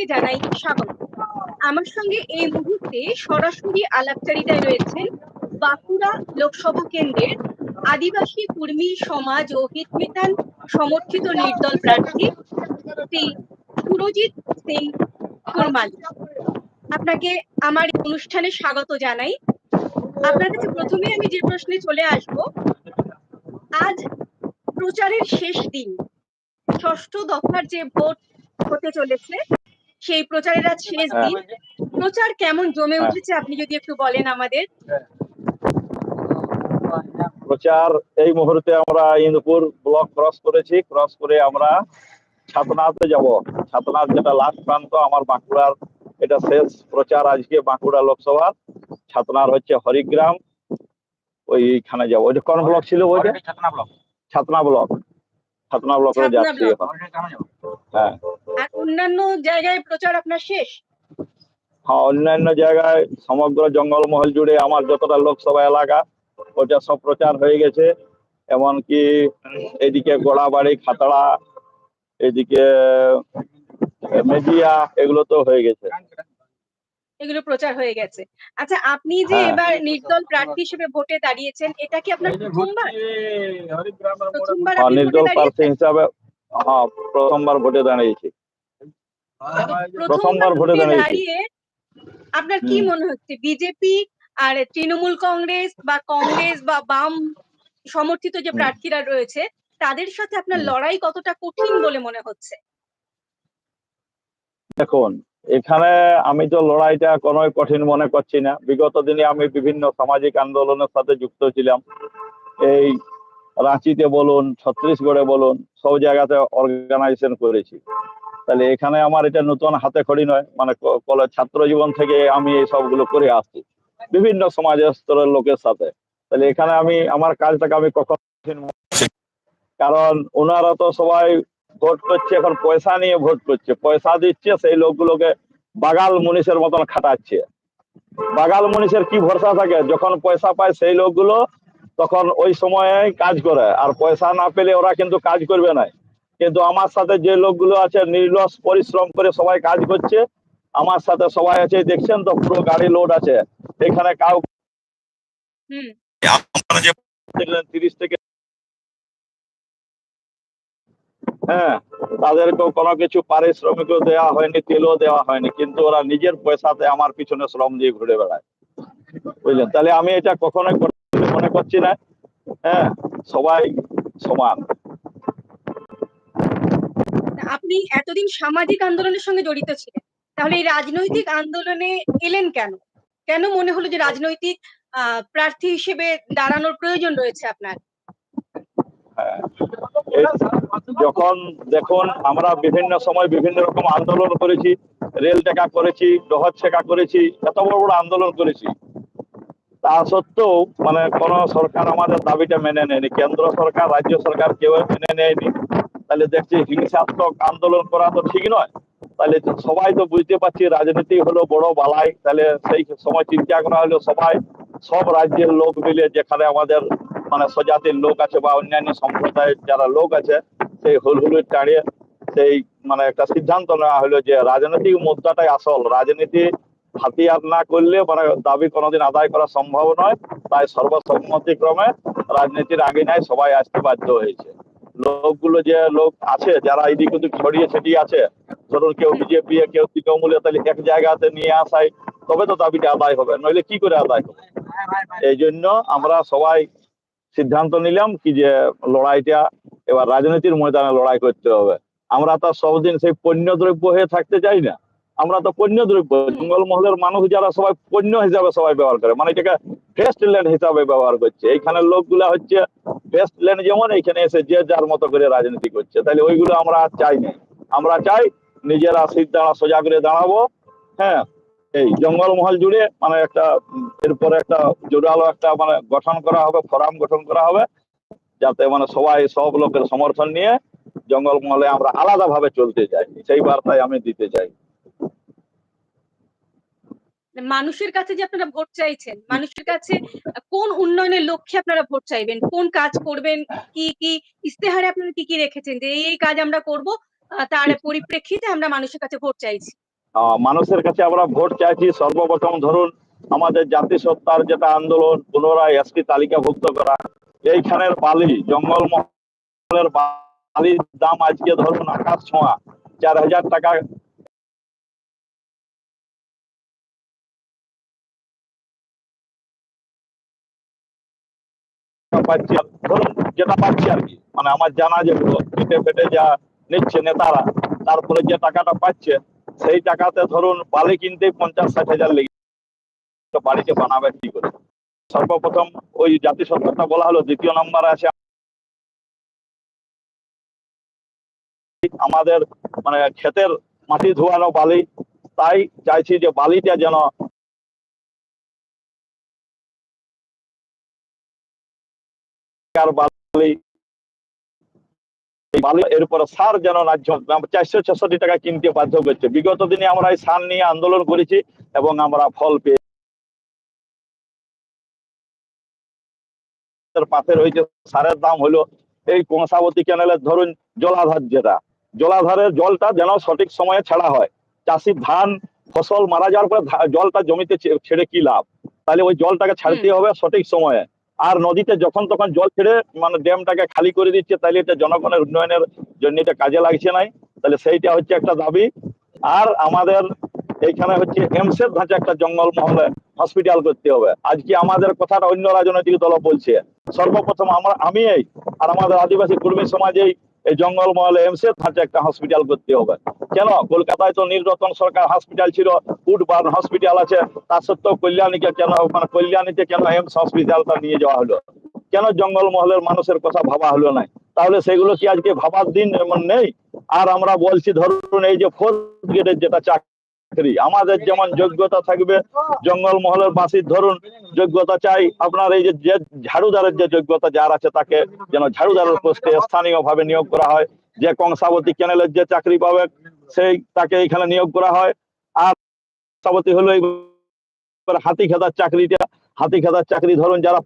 আপনাকে জানাই স্বাগত। আমার সঙ্গে এই মুহূর্তে সরাসরি আলাপচারিতায় রয়েছেন বাঁকুড়া লোকসভা কেন্দ্রের আদিবাসী কর্মী সমাজ ও হিতমিতান সমর্থিত নির্দল প্রার্থী শ্রী সুরজিৎ সিং কুরমালি। আপনাকে আমার অনুষ্ঠানে স্বাগত জানাই। আপনার কাছে প্রথমে আমি যে প্রশ্নে চলে আসব, আজ প্রচারের শেষ দিন, ষষ্ঠ দফার যে ভোট হতে চলেছে সেই প্রচারের আজ শেষ দিন। প্রচার কেমন? জমে হ্যাঁ। উঠেছে আপনি যদি একটু বলেন আমাদের। প্রচার এই মুহূর্তে আমরা ইন্দুপুর ব্লক ক্রস করেছি। ক্রস করে আমরা ছাতনাতে যাব। ছাতনাথ যেটা লাস্ট প্রান্ত আমার বাঁকুড়ার এটা শেষ প্রচার আজকে বাঁকুড়া লোকসভার ছাতনার হচ্ছে হরিগ্রাম। ওইখানে যাব। ওইটা কোন ব্লক ছিল ওইটা ছাতনা ব্লক। ছাতনা ব্লক। ছাতনা ব্লকে যাচ্ছি হ্যাঁ। আর অন্যান্য জায়গায় প্রচার আপনার শেষ? হ্যাঁ অন্যান্য জায়গায় সমগ্র জঙ্গলমহল জুড়ে আমার যতটা লোকসভা এলাকা ওটা সব প্রচার হয়ে গেছে। এমনকি এদিকে গোড়াবাড়ি খাতড়া এদিকে মেজিয়া এগুলো তো হয়ে গেছে। এগুলো প্রচার হয়ে গেছে। আচ্ছা আপনি যে হ্যাঁ। এবার নির্দল প্রার্থী হিসেবে ভোটে দাঁড়িয়েছেন এটা কি আপনার প্রথমবার? প্রথমবার হ্যাঁ নির্দল প্রার্থী হিসাবে হ্যাঁ প্রথমবার ভোটে দাঁড়িয়েছি। প্রথমবার ভোটে দাঁড়িয়েছি। আপনার কি মনে হচ্ছে বিজেপি আর তৃণমূল কংগ্রেস বা কংগ্রেস বা বাম সমর্থিত যে প্রার্থীরা রয়েছে তাদের সাথে আপনার লড়াই কতটা কঠিন বলে মনে হচ্ছে? দেখুন এখানে আমি তো লড়াইটা কোনোই কঠিন মনে করছি না। বিগত দিনে আমি বিভিন্ন সামাজিক আন্দোলনের সাথে যুক্ত ছিলাম। এই রাঁচিতে বলুন ছত্রিশগড়ে বলুন, সব জায়গাতে অর্গানাইজেশন করেছি। তাহলে এখানে আমার এটা নতুন হাতে খড়ি নয় মানে কলেজ ছাত্র জীবন থেকে আমি এই সবগুলো করে আসছি, বিভিন্ন সমাজের স্তরের লোকের সাথে। তাহলে এখানে আমি, আমার কাজটাকে আমি কখন। কারণ ওনারা তো সবাই ভোট করছে, এখন পয়সা নিয়ে ভোট করছে। পয়সা দিচ্ছে, সেই লোকগুলোকে বাগাল মনীষের মতন খাটাচ্ছে। বাগাল মনীষের কি ভরসা থাকে? যখন পয়সা পায় সেই লোকগুলো তখন ওই সময়ে কাজ করে। আর পয়সা না পেলে ওরা কিন্তু কাজ করবে না। কিন্তু আমার সাথে যে লোকগুলো আছে নির্লস পরিশ্রম করে সবাই কাজ করছে আমার সাথে সবাই আছে দেখছেন তো পুরো গাড়ি লোড আছে। এখানে কাউ দেখলেন তিরিশ থেকে হ্যাঁ তাদেরকেও কোনো কিছু পারিশ্রমিকও দেওয়া হয়নি তেলও দেওয়া হয়নি কিন্তু ওরা নিজের পয়সাতে আমার পিছনে শ্রম দিয়ে ঘুরে বেড়ায়। বুঝলেন? তাহলে আমি এটা কখনোই মনে করছি না। হ্যাঁ সবাই সমান। আপনি এতদিন সামাজিক আন্দোলনের সঙ্গে জড়িত ছিলেন। তাহলে এই রাজনৈতিক আন্দোলনে এলেন কেন? কেন মনে হলো যে রাজনৈতিক প্রার্থী হিসেবে দাঁড়ানোর প্রয়োজন রয়েছে আপনার? হ্যাঁ যখন দেখুন আমরা বিভিন্ন সময় বিভিন্ন রকম আন্দোলন করেছি রেল টেকা করেছি ডহর ছেকা করেছি এত বড় বড় আন্দোলন করেছি। তা সত্ত্বেও মানে কোন সরকার আমাদের দাবিটা মেনে নেয়নি। কেন্দ্র সরকার, রাজ্য সরকার কেউ মেনে নেয়নি। তাহলে দেখছি হিংসাত্মক আন্দোলন করা তো ঠিক নয়। তাহলে সবাই তো বুঝতে পারছি রাজনীতি হলো বড় বালাই। তাহলে সেই সময় চিন্তা করা হলো সবাই, সব রাজ্যের লোক মিলে যেখানে আমাদের মানে স্বজাতির লোক আছে বা অন্যান্য সম্প্রদায়ের যারা লোক আছে, সেই হুল হুলহুলির টাড়িয়ে সেই মানে একটা সিদ্ধান্ত নেওয়া হলো যে রাজনৈতিক মুদ্রাটাই আসল। রাজনীতি হাতিয়ার না করলে মানে দাবি কোনোদিন আদায় করা সম্ভব নয়। তাই সর্বসম্মতিক্রমে রাজনীতির আগে নাই সবাই আসতে বাধ্য হয়েছে। লোকগুলো যে লোক আছে, যারা এদিক ওদিক ছড়িয়ে ছিটিয়ে আছে, ধরুন কেউ বিজেপি কেউ তৃণমূলে তাহলে এক জায়গাতে নিয়ে আসায়, তবে তো দাবিটা আদায় হবে, নইলে কি করে আদায় হবে? এই জন্য আমরা সবাই সিদ্ধান্ত নিলাম কি যে লড়াইটা, এবার রাজনীতির ময়দানে লড়াই করতে হবে। আমরা তো সবদিন সেই পণ্য দ্রব্য হয়ে থাকতে চাই না। আমরা তো পণ্য দ্রব্য জঙ্গলমহলের মানুষ যারা সবাই পণ্য হিসাবে সবাই ব্যবহার করে মানে এটাকে ফেস্ট ল্যান্ড হিসাবে ব্যবহার করছে। এইখানের লোকগুলা হচ্ছে ফেস্ট ল্যান্ড যেমন এইখানে এসে যে যার মতো করে রাজনীতি করছে। তাহলে ওইগুলো আমরা আর চাই না। আমরা চাই নিজেরা সিট দাঁড়া সোজা করে দাঁড়াবো হ্যাঁ? এই জঙ্গলমহল জুড়ে মানে একটা এরপরে একটা জোরালো একটা মানে গঠন করা হবে ফোরাম গঠন করা হবে যাতে মানে সবাই সব লোকের সমর্থন নিয়ে জঙ্গলমহলে আমরা আলাদাভাবে চলতে চাই। সেই বার্তায় আমি দিতে চাই। মানুষের কাছে যে আপনারা ভোট চাইছেন, মানুষের কাছে কোন উন্নয়নের লক্ষ্যে আপনারা ভোট চাইবেন? কোন কাজ করবেন? কি কি ইস্তেহারে আপনারা কি কি রেখেছেন? যে এই কাজ আমরা করব তার পরিপ্রেক্ষিতে আমরা মানুষের কাছে ভোট চাইছি। মানুষের কাছে আমরা ভোট চাইছি। সর্বপ্রথম ধরুন, আমাদের জাতিসত্তার যেটা আন্দোলন, পুনরায় এসটি তালিকাভুক্ত করা, এইখানের বালি জঙ্গল মহলের বালির দাম আজকে ধরুন আকাশ ছোঁয়া, চার হাজার টাকা পাচ্ছি ধরুন যেটা পাচ্ছি আর কি মানে আমার জানা যেগুলো পেটে পেটে যা নিচ্ছে নেতারা, তারপরে যে টাকাটা পাচ্ছে, সেই টাকাতে ধরুন বালি কিনতে পঞ্চাশ ষাট হাজার লেগে বাড়িতে বানাবে কি করে? সর্বপ্রথম ওই জাতিসত্তাটা বলা হলো, দ্বিতীয় নম্বর আছে আমাদের মানে ক্ষেতের মাটি ধোয়ানো বালি। তাই চাইছি যে বালিটা যেন আর বালি। এই বালি এরপরে সার যেন ন্যায্য চারশো ছেষট্টি টাকা কিনতে বাধ্য করছে বিগত দিনে আমরা এই সার নিয়ে আন্দোলন করেছি এবং আমরা ফল পেয়ে পাশে রয়েছে সারের দাম হলো এই কংসাবতী ক্যানেলের ধরুন জলাধার যেটা। জলাধারের জলটা যেন সঠিক সময়ে ছাড়া হয়। চাষি ধান ফসল মারা যাওয়ার পরে জলটা জমিতে ছেড়ে কি লাভ? তাহলে ওই জলটাকে ছাড়তে হবে সঠিক সময়ে। আর নদীতে যখন তখন জল ছেড়ে মানে ড্যামটাকে খালি করে দিচ্ছে তাহলে এটা জনগণের উন্নয়নের জন্য এটা কাজে লাগছে নাই। তাহলে সেইটা হচ্ছে একটা দাবি। আর আমাদের এইখানে হচ্ছে এমসের ধাঁচে একটা জঙ্গল মহলে হসপিটাল করতে হবে। আজকে আমাদের কথাটা অন্য রাজনৈতিক দল বলছে। সর্বপ্রথম আমরা, আমি এই আর আমাদের আদিবাসী কর্মী সমাজেই এই জঙ্গল মহলে এমসের ধাঁচে একটা হসপিটাল করতে হবে। কেন? কলকাতায় তো নীলরতন সরকার হসপিটাল ছিল উডবার্ন হসপিটাল আছে। তা সত্ত্বেও কল্যাণীকে কেন মানে কল্যাণীতে কেন এমস হসপিটালটা নিয়ে যাওয়া হলো? কেন জঙ্গল মহলের মানুষের কথা ভাবা হলো না? তাহলে সেগুলো কি আজকে ভাবার দিন এমন নেই? আর আমরা বলছি, ধরুন এই যে ফোর্থ গ্রেডের যেটা চাকরি আমাদের যেমন যোগ্যতা থাকবে জঙ্গল মহলের বাসির ধরুন যোগ্যতা চাই, আপনার এই যে ঝাড়ুদারের যে যোগ্যতা যার আছে তাকে যেন ঝাড়ুদারের পোস্টে স্থানীয় ভাবে নিয়োগ করা হয়। যে কংসাবতী ক্যানেলের যে চাকরি পাবে, সেই তাকে এখানে নিয়োগ করা হয়। আর কংসাবতী হলো হাতি খেতার চাকরিটা। হাতি খেদার চাকরি ধরুন যারা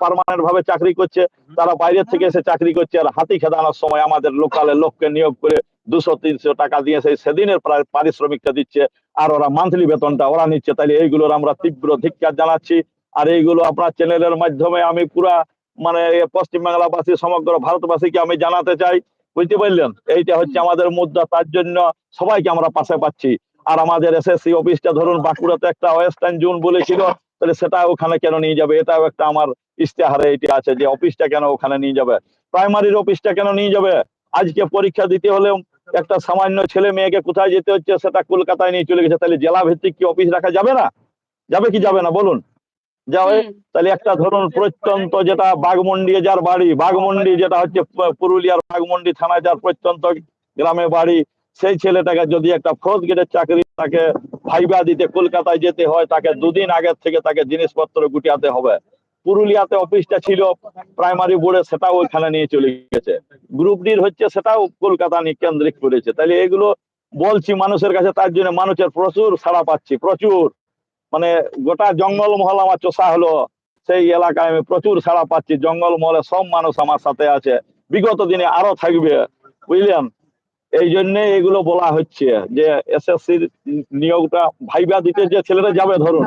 পারমানেন্ট ভাবে চাকরি করছে, তারা বাইরে থেকে এসে চাকরি করছে। আর হাতি খেদানোর সময় আমাদের লোকালের লোককে নিয়োগ করে দুশো তিনশো টাকা দিয়ে সেই সেদিনের প্রায় পারিশ্রমিকটা দিচ্ছে আর ওরা মান্থলি বেতনটা ওরা নিচ্ছে। তাহলে এইগুলোর আমরা তীব্র ধিক্কার জানাচ্ছি। আর এইগুলো আপনার চ্যানেলের মাধ্যমে আমি পুরা মানে পশ্চিমবাংলাবাসী সমগ্র ভারতবাসীকে আমি জানাতে চাই। বুঝতে পারলেন? এইটা হচ্ছে আমাদের মুদ্রা তার জন্য সবাইকে আমরা পাশে পাচ্ছি। আর আমাদের এসএসসি অফিসটা ধরুন বাঁকুড়াতে একটা ওয়েস্টার্ন জোন বলেছিল তাহলে সেটা ওখানে কেন নিয়ে যাবে? এটাও একটা আমার ইশতেহারে এটা আছে যে অফিসটা কেন ওখানে নিয়ে যাবে? প্রাইমারির অফিসটা কেন নিয়ে যাবে? আজকে পরীক্ষা দিতে হলেও একটা সামান্য ছেলে মেয়েকে কোথায় যেতে হচ্ছে সেটা কলকাতায় নিয়ে চলে গেছে তাহলে জেলা ভিত্তিক কি অফিস রাখা যাবে না? যাবে কি যাবে না বলুন। যাবে তাহলে একটা ধরুন প্রত্যন্ত যেটা বাঘমন্ডি যার বাড়ি বাঘমন্ডি যেটা হচ্ছে পুরুলিয়ার বাঘমন্ডি থানায় যার প্রত্যন্ত গ্রামে বাড়ি সেই ছেলেটাকে যদি একটা ফোর্থ গ্রেডের চাকরি তাকে ভাইবা দিতে কলকাতায় যেতে হয় তাকে দুদিন আগের থেকে তাকে জিনিসপত্র গুটিয়াতে হবে। পুরুলিয়াতে অফিসটা ছিল প্রাইমারি বোর্ডে সেটাও ওইখানে নিয়ে চলে গেছে গ্রুপ ডির হচ্ছে সেটাও কলকাতা নিয়ে কেন্দ্রিক করেছে। তাহলে এগুলো বলছি মানুষের কাছে, তার জন্য মানুষের প্রচুর সাড়া পাচ্ছি, প্রচুর। মানে গোটা জঙ্গল মহল আমার চষা হলো, সেই এলাকায় আমি প্রচুর সাড়া পাচ্ছি জঙ্গল মহলে সব মানুষ আমার সাথে আছে। বিগত দিনে আরও থাকবে, বুঝলেন? এই জন্য এগুলো বলা হচ্ছে যে এসএসসির নিয়োগটা ভাইবা দিতে যে ছেলেরা যাবে, ধরুন।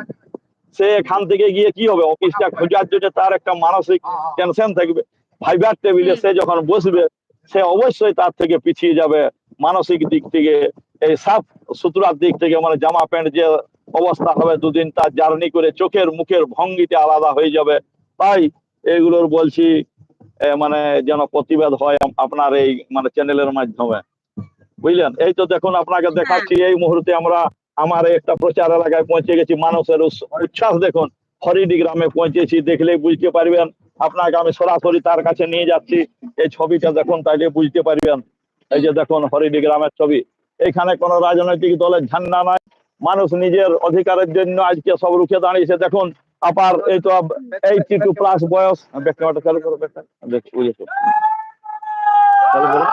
সে এখান থেকে গিয়ে কি হবে? অফিসটা খোঁজার জন্য তার একটা মানসিক টেনশন থাকবে। ভাইবার টেবিলে সে যখন বসবে সে অবশ্যই তার থেকে পিছিয়ে যাবে মানসিক দিক থেকে। এই সাফ সুতরার দিক থেকে মানে জামা প্যান্ট যে অবস্থা হবে দুদিন তার জার্নি করে চোখের মুখের ভঙ্গিটা আলাদা হয়ে যাবে। তাই এগুলোর বলছি মানে যেন প্রতিবাদ হয় আপনার এই মানে চ্যানেলের মাধ্যমে। বুঝলেন? এই তো দেখুন আপনাকে দেখাচ্ছি এই মুহূর্তে আমরা আমার একটা প্রচার এলাকায় পৌঁছে গেছি, মানুষের উচ্ছ্বাস দেখুন। হরিডি গ্রামে পৌঁছেছি, দেখলেই বুঝতে পারবেন। আপনাকে আমি সরাসরি তার কাছে নিয়ে যাচ্ছি। এই ছবিটা দেখুন, তাইলে বুঝতে পারবেন। এই যে দেখুন, হরিডি গ্রামের ছবি। এখানে কোনো রাজনৈতিক দলের ঝান্ডা নাই। মানুষ নিজের অধিকারের জন্য আজকে সব রুখে দাঁড়িয়েছে। দেখুন, আপার এই তো এইটি টু প্লাস বয়স। ব্যাখ্যাটা চালু করো ব্যাখ্যা দেখ বুঝেছ চালু করো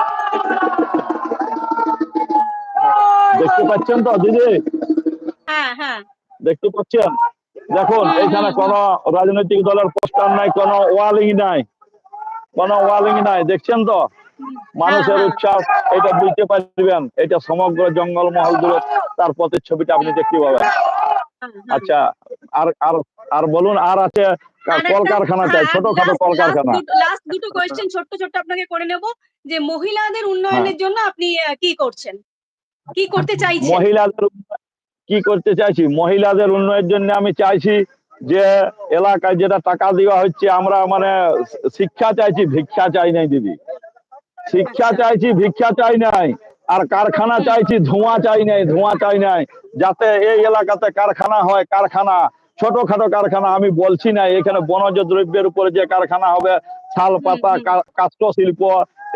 দেখতে পাচ্ছেন তো দিদি? হ্যাঁ হ্যাঁ। দেখতে পাচ্ছেন? দেখুন এখানে কোন রাজনৈতিক দলের পোস্টার নাই কোন ওয়ালিং নাই। কোন ওয়ালিং নাই দেখছেন তো? মানুষের হ্যাঁ। উচ্ছ্বাস এটা বুঝতে পারবেন। এটা সমগ্র জঙ্গল মহল জুড়ে তার প্রতিচ্ছবিটা আপনি দেখতে পাবেন। আচ্ছা আর আর আর বলুন আর আছে কলকারখানা চাই ছোটখাটো কলকারখানা। লাস্ট দুটো কোয়েশ্চেন ছোট্ট ছোট্ট আপনাকে করে নেব যে মহিলাদের উন্নয়নের জন্য আপনি কি করছেন? কি করতে চাইছেন মহিলাদের কি করতে চাইছি? মহিলাদের উন্নয়নের জন্য আমি চাইছি যে এলাকায় যেটা টাকা দেওয়া হচ্ছে আমরা মানে শিক্ষা চাইছি ভিক্ষা চাই নাই দিদি। শিক্ষা চাইছি ভিক্ষা চাই নাই। আর কারখানা চাইছি ধোঁয়া চাই নাই ধোঁয়া চাই নাই। যাতে এই এলাকাতে কারখানা হয় কারখানা ছোটখাটো কারখানা আমি বলছি না এখানে বনজ দ্রব্যের উপরে যে কারখানা হবে শাল পাতা কাষ্ঠ শিল্প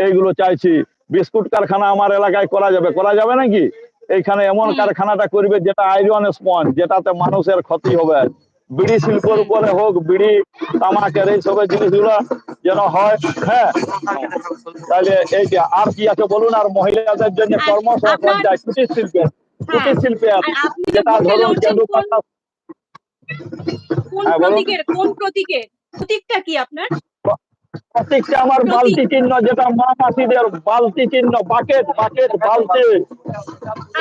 এইগুলো চাইছি। বিস্কুট কারখানা আমার এলাকায় করা যাবে। করা যাবে নাকি? এইখানে এমন কারখানাটা করবে যেটা আয়রন স্পঞ্জ যেটাতে মানুষের ক্ষতি হবে। বিড়ি শিল্পের উপরে হোক বিড়ি তামাকের এই সবের জিনিসগুলো যেন হয় হ্যাঁ? তাহলে এই যে আর কি আছে বলুন আর মহিলাদের জন্য কর্মসংস্থান চাই কুটির শিল্পে কুটির শিল্পে যেটা ধরুন লড়ছেন কেঁদু কোন পাতা কোন হ্যাঁ, প্রতীকের কোন প্রতীকের? প্রতীকটা কি আপনার? প্রতীকটা আমার বালতি চিহ্ন যেটা মা মাসিদের বালতি চিহ্ন বাকেট বাকেট বালতি।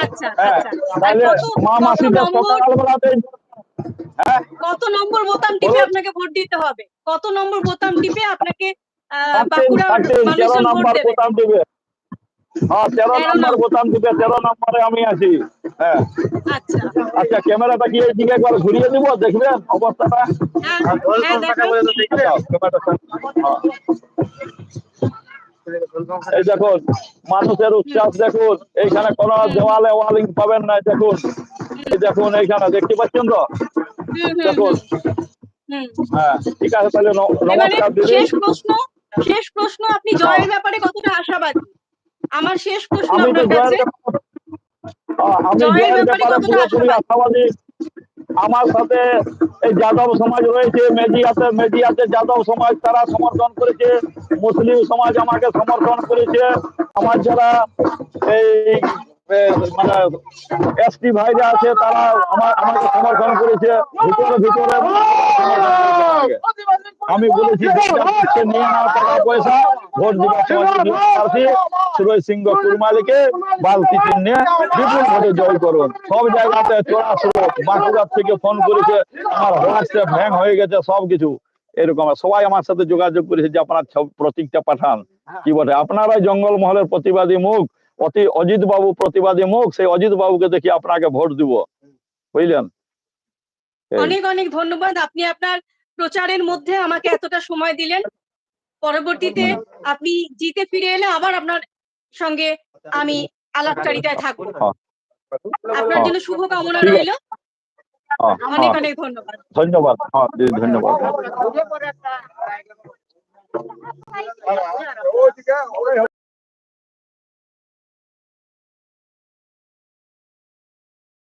আচ্ছা হ্যাঁ আচ্ছা। তাহলে মা মাসিদের সকালবেলাতে হ্যাঁ? কত নম্বর বোতাম টিপে আপনাকে ভোট দিতে হবে? কত নম্বর বোতাম টিপে আপনাকে বাঁকুড়া মানুষজন ভোট নম্বর দেবে? বোতাম দিবে হ্যাঁ তেরো তেরো নম্বর নম্বর। বোতাম দিবে তেরো নম্বরে আমি আছি। হ্যাঁ। আচ্ছা। আচ্ছা ক্যামেরাটা কি এইদিকে একবার ঘুরিয়ে দিব দেখবেন অবস্থাটা। হ্যাঁ হ্যাঁ হ্যাঁ। এই দেখুন মানুষের উচ্ছ্বাস দেখুন। এইখানে কোনো দেওয়ালে ওয়ালিং পাবেন না দেখুন। এই দেখুন এইখানে দেখতে পাচ্ছেন তো? দেখুন। হ্যাঁ ঠিক আছে তাহলে নমস্কার দিদি। শেষ প্রশ্ন শেষ প্রশ্ন আপনি জয়ের ব্যাপারে কতটা আশাবাদী? আমার শেষ প্রশ্ন আপনার কাছে। আমার সাথে এই যাদব সমাজ রয়েছে মেজি আছে মেজি আছে যাদব সমাজ তারা সমর্থন করেছে মুসলিম সমাজ আমাকে সমর্থন করেছে। আমার যারা এই মানে এসটি ভাইরা আছে তারা আমার আমাকে সমর্থন করেছে। ভিতরে ভিতরে। আমি বলেছি নিয়ে টাকা পয়সা ভোট সুরজ সিংহ কুরমালিকে বালতি চিহ্নে বিপুল ভোটে জয় করুন। সব জায়গাতে চোরা স্রোত বাঁকুড়ার থেকে ফোন করেছে আমার হোয়াটসঅ্যাপ হ্যাং হয়ে গেছে সব কিছু। এরকম সবাই আমার সাথে যোগাযোগ করেছে যে আপনার প্রতীকটা পাঠান। কি বলে আপনারাই জঙ্গল মহলের প্রতিবাদী মুখ। অতি অজিত বাবু প্রতিবাদী মুখ সেই অজিত বাবুকে দেখি আপনাকে ভোট দিব। বুঝলেন? অনেক অনেক ধন্যবাদ। আপনি আপনার প্রচারের মধ্যে আমাকে এতটা সময় দিলেন। পরবর্তীতে আপনি জিতে ফিরে এলে আবার আপনার সঙ্গে আমি আলাপচারিতায় থাকব। হ্যাঁ। আপনার জন্য শুভকামনা ঠিক আছে। রইল। হ্যাঁ, অনেক হ্যাঁ, অনেক ধন্যবাদ। ধন্যবাদ। হ্যাঁ ধন্যবাদ।